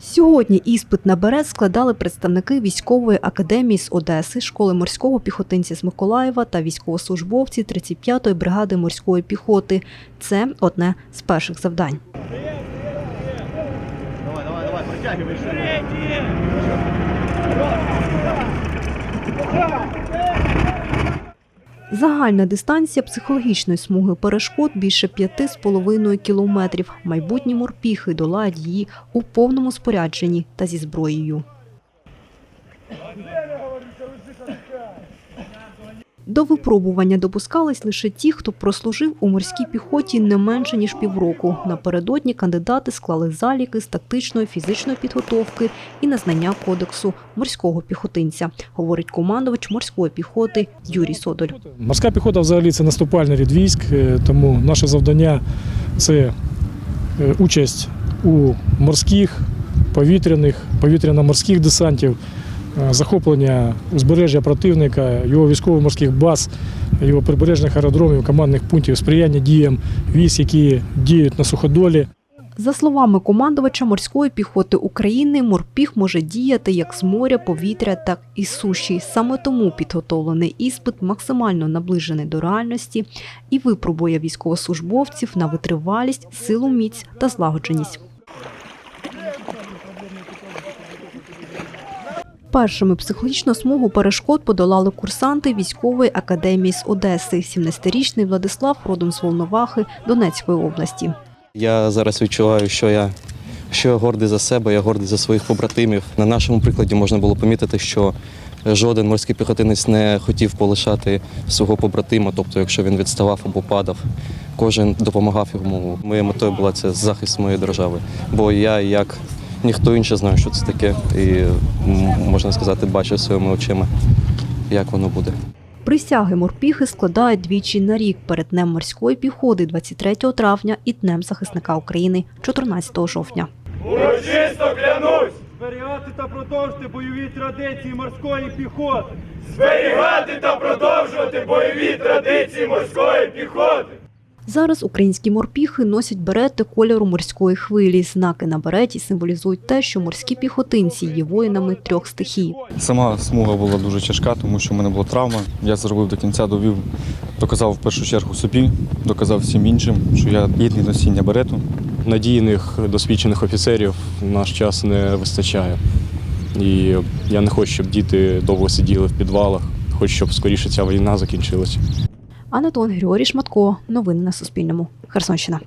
Сьогодні іспит на берет складали представники військової академії з Одеси, школи морського піхотинця з Миколаєва та військовослужбовці 35-ї бригади морської піхоти. Це одне з перших завдань. Давай, давай, давай. Загальна дистанція психологічної смуги перешкод більше 5,5 кілометрів. Майбутні морпіхи долають її у повному спорядженні та зі зброєю. До випробування допускались лише ті, хто прослужив у морській піхоті не менше ніж півроку. Напередодні кандидати склали заліки з тактичної фізичної підготовки і на знання кодексу морського піхотинця, говорить командувач морської піхоти Юрій Содоль. Морська піхота взагалі це наступальний рід військ, е, тому наше завдання це е, участь у морських, повітряних, повітряно-морських десантів, захоплення узбережжя противника, його військово-морських баз, його прибережних аеродромів, командних пунктів, сприяння діям військ, які діють на суходолі. За словами командувача морської піхоти України, морпіг може діяти як з моря, повітря, так і суші. Саме тому підготовлений іспит максимально наближений до реальності і випробує військовослужбовців на витривалість, силу міць та злагодженість. Першими психологічну смугу перешкод подолали курсанти військової академії з Одеси. 17-річний Владислав родом з Волновахи Донецької області. Я зараз відчуваю, що я, що я гордий за себе, я гордий за своїх побратимів. На нашому прикладі можна було помітити, що жоден морський піхотинець не хотів полишати свого побратима, тобто, якщо він відставав або падав, кожен допомагав йому. Моєю метою була це захист моєї держави. Бо я, як ніхто інший, знаю, що це таке, і можна сказати, бачив своїми очима, як воно буде. Присяги морпіхи складають двічі на рік перед Днем морської піхоти 23 травня і Днем захисника України 14 жовтня. Урочисто клянусь зберігати та продовжити бойові традиції морської піхоти, зберігати та продовжувати бойові традиції морської піхоти. Зараз українські морпіхи носять берети кольору морської хвилі. Знаки на береті символізують те, що морські піхотинці є воїнами трьох стихій. Сама смуга була дуже тяжка, тому що в мене була травма. Я зробив до кінця, довів, доказав в першу чергу собі, доказав всім іншим, що я гідний носіння берету. надійних досвідчених офіцерів в наш час не вистачає. І я не хочу, щоб діти довго сиділи в підвалах. Хочу, щоб скоріше ця війна закінчилася. Анатон Григорій Шматко. Новини на Суспільному. Херсонщина.